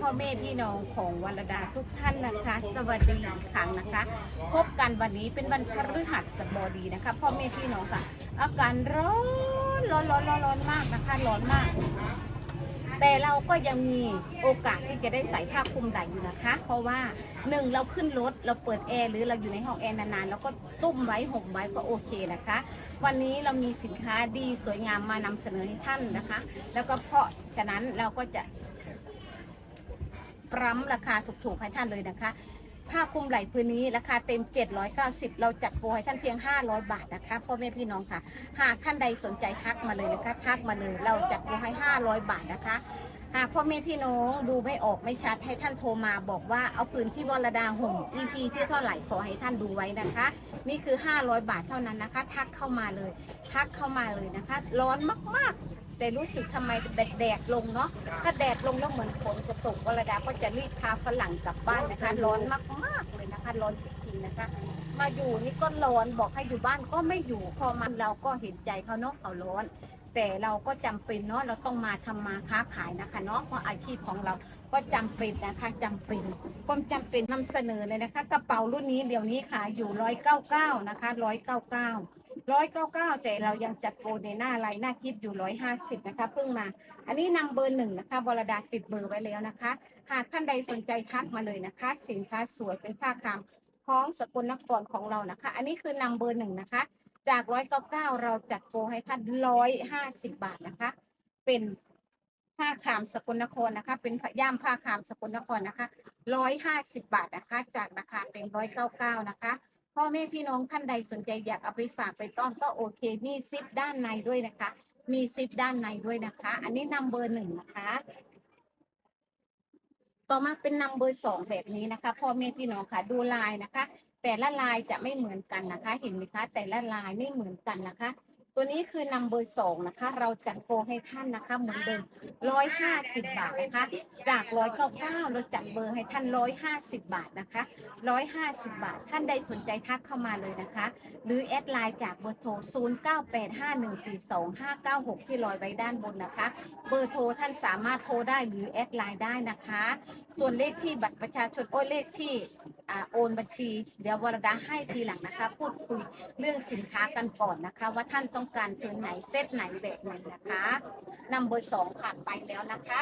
พ่อแม่พี่น้องของวรดาทุกท่านนะคะ สวัสดีอีกครั้งนะคะ พบกันวันนี้เป็นวันพฤหัสบดีนะคะ พ่อแม่พี่น้องค่ะ อาการร้อนร้อนร้อนร้อนร้อนมากนะคะร้อนมาก แต่เราก็ยังมีโอกาสที่จะได้ใส่ผ้าคลุมได้อยู่นะคะ เพราะว่าหนึ่งเราขึ้นรถเราเปิดแอร์หรือเราอยู่ในห้องแอร์นานๆแล้วก็ตุ้มไว้ห่มไว้ก็โอเคนะคะ วันนี้เรามีสินค้าดีสวยงามมานำเสนอให้ท่านนะคะ แล้วก็เพราะฉะนั้นเราก็จะ ปรัมราคาถูกๆให้ท่านเลยนะคะ ผ้าคลุมไหล่พื้นนี้ราคาเต็ม 790 เราจัดโปรให้ท่านเพียง 500 บาทนะคะพ่อแม่พี่น้องค่ะ หากท่านใดสนใจทักมาเลยนะคะทักมาเลยเราจัดโปรให้ 500 บาทนะคะ หากพ่อแม่พี่น้องดูไม่ออกไม่ชัดให้ท่านโทรมาบอกว่าเอาปืนที่วรดาห่ม EP ที่เท่าไหร่ขอให้ท่านดูไว้นะคะ นี่คือ 500 บาทเท่านั้นนะคะ ทักเข้ามาเลย ทักเข้ามาเลยนะคะ ร้อนมากๆ แต่รู้สึกทำไมแดดแดดลงเนาะถ้าแดดลงแล้วเหมือนฝนจะตกวรดาก็จะรีบพาฝรั่งกลับบ้านนะคะ ร้อนมากๆเลยนะคะ ร้อนจริงๆนะคะ มาอยู่นี่ก็ร้อนบอกให้อยู่บ้านก็ไม่อยู่พอมาเราก็เห็นใจเขาเนาะเขาร้อน แต่เราก็จำเป็นเนาะเราต้องมาทำมาค้าขายนะคะเนาะเพราะอาชีพของเราก็จำเป็นนะคะจำเป็นความจำเป็นนำเสนอเลยนะคะ กระเป๋ารุ่นนี้เดี๋ยวนี้ขายอยู่ร้อยเก้าเก้านะคะร้อยเก้าเก้าร้อยเก้าเก้าแต่เรายังจัดโปรในหน้าไลน์หน้าคลิปอยู่ร้อยห้าสิบนะคะเพิ่งมา อันนี้นำเบอร์หนึ่งนะคะบรดาติดเบอร์ไว้แล้วนะคะ หากท่านใดสนใจทักมาเลยนะคะ สินค้าสวยเป็นผ้าคามของสกลนครของเรานะคะ อันนี้คือนำเบอร์หนึ่งนะคะ จากร้อยเก้าเก้าเราจัดโปรให้ท่านร้อยห้าสิบบาทนะคะ เป็นผ้าขามสกลนครนะคะ เป็นย่ามผ้าขามสกลนครนะคะร้อยห้าสิบบาทนะคะ จากราคาเต็มร้อยเก้าเก้านะคะพ่อแม่พี่น้องท่านใดสนใจอยากเอาไปฝากไปต้อนก็โอเค มีซิปด้านในด้วยนะคะ มีซิปด้านในด้วยนะคะ อันนี้นำเบอร์หนึ่งนะคะ ต่อมาเป็นนำเบอร์สองแบบนี้นะคะพ่อแม่พี่น้องค่ะดูลายนะคะ แต่ละลายจะไม่เหมือนกันนะคะ เห็นไหมคะ แต่ละลายไม่เหมือนกันนะคะ ตัวนี้คือนำเบอร์สองนะคะ เราจัดโปรให้ท่านนะคะเหมือนเดิมร้อยห้าสิบบาทนะคะ จากร้อยเก้าเก้าเราจัดเบอร์ให้ท่านร้อยห้าสิบบาทนะคะร้อยห้าสิบบาท ท่านใดสนใจทักเข้ามาเลยนะคะ หรือแอดไลน์จากเบอร์โทร0 9 8 5 1 4 2 5 9 6ที่ลอยไว้ด้านบนนะคะ เบอร์โทรท่านสามารถโทรได้หรือแอดไลน์ได้นะคะ ส่วนเลขที่บัตรประชาชนโอ้ยเลขที่อโอนบัญชี เดี๋ยววรดาให้ทีหลังนะคะ พูดคุยเรื่องสินค้ากันก่อนนะคะ ว่าท่านต้องการพื้นไหนเซตไหนแบบไหนนะคะนัมเบอร์สองผ่านไปแล้วนะคะ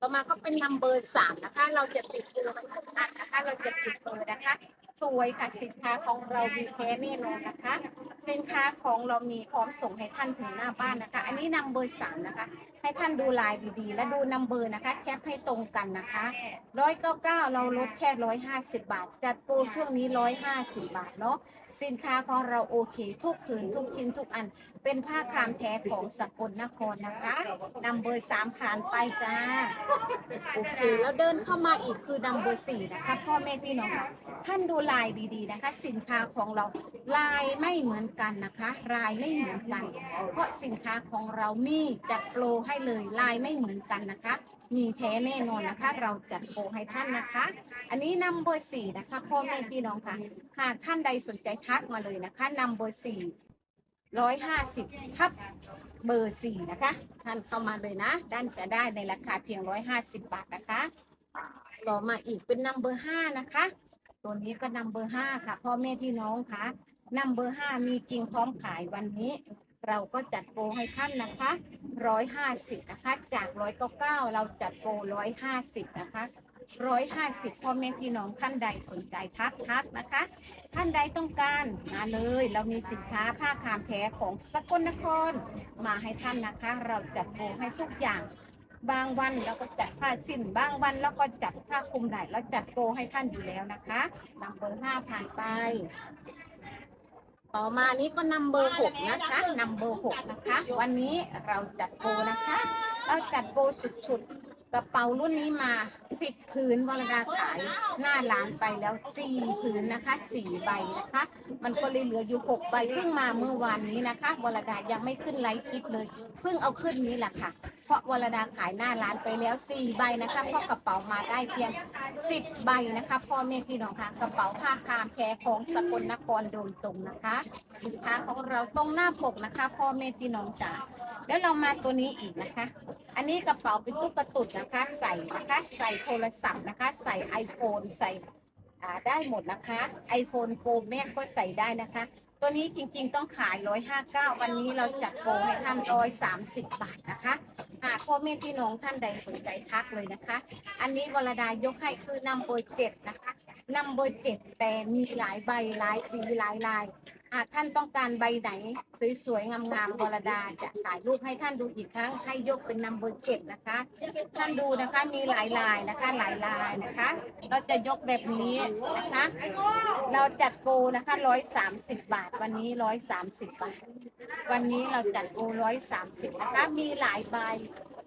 ต่อมาก็เป็นนัมเบอร์สามนะคะ เราจะติดเบอร์ไว้ทุกท่านนะคะ เราจะติดเบอร์นะคะ สวยค่ะสินค้าของเรามีแท้แน่นอนนะคะ สินค้าของเรามีพร้อมส่งให้ท่านถึงหน้าบ้านนะคะ อันนี้นัมเบอร์สามนะคะ ให้ท่านดูลายดีๆ และดูนัมเบอร์นะคะ แคปให้ตรงกันนะคะร้อยเก้าเก้าเราลดแค่ร้อยห้าสิบบาท จัดโปรช่วงนี้ร้อยห้าสิบบาทเนาะสินค้าของเราโอเค ทุกผืนทุกชิ้นทุกอัน เป็นผ้าคามแท้ของสกลนครนะคะนัมเบอร์สามผ่านไปจ้าโอเคแล้วเดินเข้ามาอีกคือนัมเบอร์สี่นะคะ พ่อแม่พี่น้องคะท่านดูลายดีๆนะคะ สินค้าของเราลายไม่เหมือนกันนะคะลายไม่เหมือนกัน เพราะสินค้าของเรามีจัดโปรให้เลย ลายไม่เหมือนกันนะคะ มีแท้แน่นอนนะคะ เราจัดโปรให้ท่านนะคะ อันนี้นัมเบอร์สี่นะคะพ่อแม่พี่น้องค่ะ หากท่านใดสนใจทักมาเลยนะคะนัมเบอร์สี่ร้อยห้าสิบทับเบอร์สี่นะคะ ท่านเข้ามาเลยนะ ด้านจะได้ในราคาเพียงร้อยห้าสิบบาทนะคะต่อมาอีกเป็นนัมเบอร์ห้านะคะ ตัวนี้ก็นัมเบอร์ห้าค่ะพ่อแม่พี่น้องค่ะนัมเบอร์ห้ามีจริงพร้อมขายวันนี้ เราก็จัดโปรให้ท่านนะคะร้อยห้าสิบนะคะ จากร้อยเก้าเก้าเราจัดโปรร้อยห้าสิบนะคะร้อยห้าสิบพ่อแม่พี่น้องท่านใดสนใจทักทักนะคะ ท่านใดต้องการมาเลย เรามีสินค้าผ้าคามแท้ของสกลนคร มาให้ท่านนะคะ เราจัดโปรให้ทุกอย่างบางวันเราก็จัดผ้าสิ้นบางวันเราก็จัดผ้าคลุมไหล่เราจัดโปรให้ท่านอยู่แล้วนะคะนัมเบอร์ห้าผ่านไป ต่อมานี้ก็นัมเบอร์หกนะคะนัมเบอร์หกนะคะ วันนี้เราจัดโปรนะคะ เราจัดโปรสุดๆ กระเป๋ารุ่นนี้มาสิบผืนวรดาขายหน้าร้านไปแล้วสี่ผืนนะคะสี่ใบนะคะ มันก็เลยเหลืออยู่หกใบเพิ่งมาเมื่อวานนี้นะคะวรดายังไม่ขึ้นไลฟ์คลิปเลย เพิ่งเอาขึ้นนี้แหละค่ะ เพราะวรดาขายหน้าร้านไปแล้วสี่ใบนะคะเพราะกระเป๋ามาได้เพียงสิบใบนะคะพ่อแม่พี่น้องค่ะกระเป๋าผ้าคามแคร์ของสกลนครโดยตรงนะคะ สินค้าของเราตรงหน้าปกนะคะ พ่อแม่พี่น้องจ๋า แล้วเรามาตัวนี้อีกนะคะ อันนี้กระเป๋าเป็นตุ๊กตุดนะคะ ใส่นะคะใส่โทรศัพท์นะคะ ใส่ iPhone ใส่อ่าได้หมดนะคะ iPhone Pro Max ก็ใส่ได้นะคะ ตัวนี้จริงๆต้องขาย 159 วันนี้เราจัดโปรให้ท่าน130 บาทนะคะ หากพ่อแม่พี่น้องท่านใดสนใจทักเลยนะคะ อันนี้วรดายกให้คือนัมเบอร์เจ็ดนะคะนัมเบอร์เจ็ดแต่มีหลายใบหลายสีหลายลาย หากท่านต้องการใบไหน สวยๆ งามๆวรดาจะถ่ายรูปให้ท่านดูอีกครั้ง ให้ยกเป็นนัมเบอร์เจ็ดนะคะ ท่านดูนะคะมีหลายลายนะคะหลายลายนะคะ เราจะยกแบบนี้นะคะ เราจัดโปรนะคะร้อยสามสิบบาท วันนี้ร้อยสามสิบบาท วันนี้เราจัดโปรร้อยสามสิบนะคะ มีหลายใบ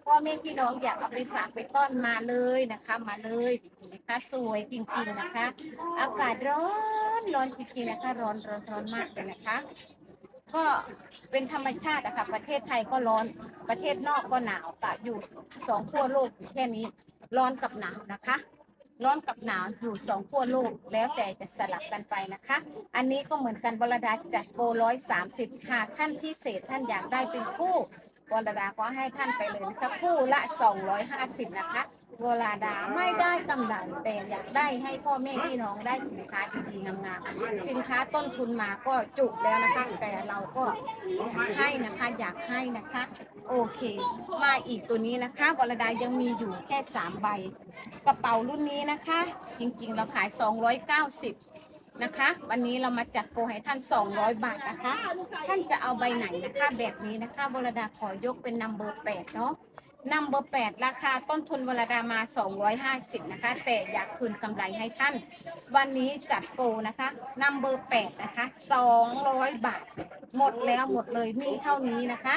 พ่อแม่พี่น้องอยากเอาไปฝากไปต้อนมาเลยนะคะ มาเลยนะคะสวยจริงๆนะคะ อากาศร้อน ร้อนจริงๆนะคะร้อนร้อนร้อนมากเลยนะคะ ก็เป็นธรรมชาติอะค่ะประเทศไทยก็ร้อนประเทศนอกก็หนาวกะอยู่สองขั้วโลกอยู่แค่นี้ร้อนกับหนาวนะคะ ร้อนกับหนาวอยู่สองขั้วโลกแล้วแต่จะสลับกันไปนะคะ อันนี้ก็เหมือนกันวรดาจัดโปรร้อยสามสิบหากท่านพิเศษท่านอยากได้เป็นคู่วรดาก็ให้ท่านไปเลยนะคะคู่ละสองร้อยห้าสิบนะคะ วรดาไม่ได้กำไรแต่อยากได้ให้พ่อแม่พี่น้องได้สินค้าที่ดีงามๆสินค้าต้นทุนมาก็จุแล้วนะคะ แต่เราก็ให้นะคะอยากให้นะคะ โอเค มาอีกตัวนี้นะคะวรดายังมีอยู่แค่สามใบ กระเป๋ารุ่นนี้นะคะ จริงๆเราขาย 290นะคะ วันนี้เรามาจัดโปรให้ท่าน 200 บาทนะคะ ท่านจะเอาใบไหนนะคะ แบบนี้นะคะวรดาขอยกเป็นนัมเบอร์8เนาะ นัมเบอร์8ราคาต้นทุนวรดามา 250 นะคะ แต่อยากคืนกำไรให้ท่าน วันนี้จัดโปรนะคะนัมเบอร์8นะคะ 200 บาท หมดแล้วหมดเลยมีเท่านี้นะคะ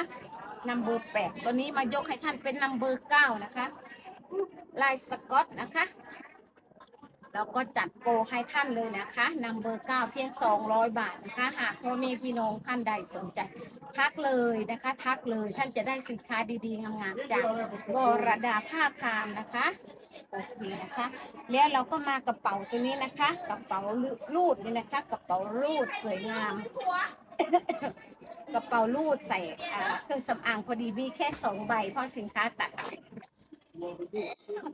นัมเบอร์8ตัวนี้มายกให้ท่านเป็นนัมเบอร์9นะคะ ลายสกอตนะคะ เราก็จัดโปรให้ท่านเลยนะคะนัมเบอร์เก้าเพียง 200 บาทนะคะ หากพ่อแม่พี่น้องท่านใดสนใจ ทักเลยนะคะ ทักเลยท่านจะได้สินค้าดีๆงามๆจากบรดาผ้าคามนะคะโอเคนะคะ แล้วเราก็มากระเป๋าตัวนี้นะคะ กระเป๋าลูดนี่นะคะ กระเป๋าลูดสวยงาม กระเป๋าลูดใส่เครื่องสำอางพอดีมีแค่สองใบเพราะสินค้าตัด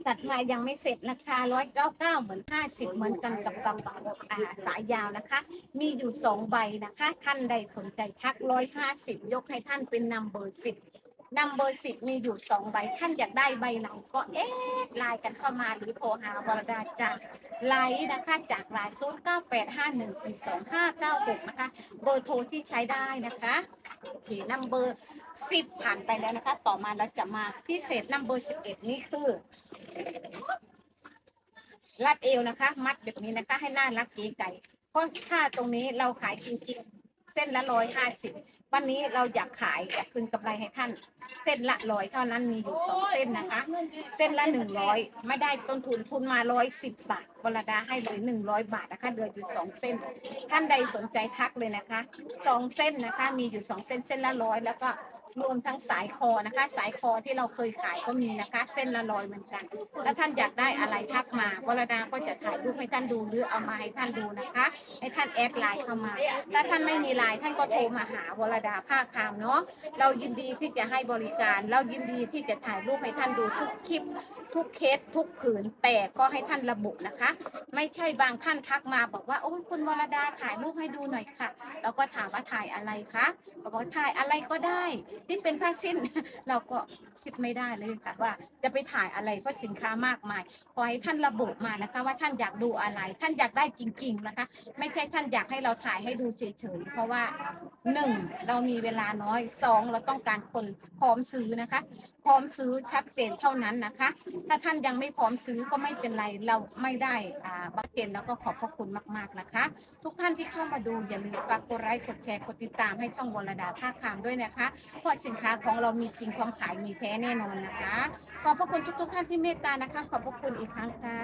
ตัดมายังไม่เสร็จราคาร้อยเก้าเก้าเหมือนห้าสิบเหมือนกันกับกระเป๋าอ่าสายยาวนะคะ มีอยู่สองใบนะคะ ท่านใดสนใจทักร้อยห้าสิบยกให้ท่านเป็นนัมเบอร์สิบนัมเบอร์สิบมีอยู่สองใบ ท่านอยากได้ใบไหนก็เอ๊ะไลน์กันเข้ามาหรือโทรหาวรดาจากไลน์นะคะจากไลน์ศูนย์เก้าแปดห้าหนึ่งสี่สองห้าเก้าหกนะคะ เบอร์โทรที่ใช้ได้นะคะโอเคนัมเบอร์ สิบผ่านไปแล้วนะคะ ต่อมาเราจะมาพิเศษนัมเบอร์สิบเอ็ดนี่คือรัดเอวนะคะ มัดแบบนี้นะคะ ให้หน้ารักเก๋ไก่เพราะถ้าตรงนี้เราขายจริงๆ เส้นละร้อยห้าสิบวันนี้เราอยากขายอยากคืนกำไรให้ท่าน เส้นละร้อยเท่านั้นมีอยู่สองเส้นนะคะ เส้นละหนึ่งร้อยไม่ได้ต้นทุนทุนมาร้อยสิบบาทวรดาให้เลยหนึ่งร้อยบาทนะคะเดืออยู่สองเส้น ท่านใดสนใจทักเลยนะคะสองเส้นนะคะ มีอยู่สองเส้นเส้นละร้อยแล้วก็ รวมทั้งสายคอนะคะ สายคอที่เราเคยขายก็มีนะคะ เส้นละลอยเหมือนกัน แล้วท่านอยากได้อะไรทักมาวรดาก็จะถ่ายรูปให้ท่านดูหรือเอามาให้ท่านดูนะคะ ให้ท่านแอดไลน์เข้ามาถ้าท่านไม่มีไลน์ท่านก็โทรมาหาวรดาภาคคามเนาะเรายินดีที่จะให้บริการ เรายินดีที่จะถ่ายรูปให้ท่านดูทุกคลิป ทุกเคสทุกผืนแต่ก็ให้ท่านระบุนะคะ ไม่ใช่บางท่านทักมาบอกว่าโอ้คุณวรดาถ่ายรูปให้ดูหน่อยค่ะ เราก็ถามว่าถ่ายอะไรคะบอกว่าถ่ายอะไรก็ได้ที่เป็นผ้าสิ้น เราก็คิดไม่ได้เลยค่ะว่าจะไปถ่ายอะไรเพราะสินค้ามากมาย ขอให้ท่านระบุมานะคะ ว่าท่านอยากดูอะไร ท่านอยากได้จริง ๆนะคะ ไม่ใช่ท่านอยากให้เราถ่ายให้ดูเฉยๆเพราะว่าหนึ่งเรามีเวลาน้อยสองเราต้องการคนพร้อมซื้อนะคะ พร้อมซื้อชัดเจนเท่านั้นนะคะ ถ้าท่านยังไม่พร้อมซื้อก็ไม่เป็นไรเราไม่ได้อ่าบักเกนแล้วก็ขอบพระคุณมากๆนะคะ ทุกท่านที่เข้ามาดูอย่าลืมฝากกดไลค์กดแชร์กดติดตามให้ช่องวรดาภาคคามด้วยนะคะเพราะสินค้าของเรามีจริงของขายมีแท้แน่นอนนะคะอบพระคุณทุกๆท่านที่เมตตานะคะ ขอบพระคุณอีกครั้งค่ะ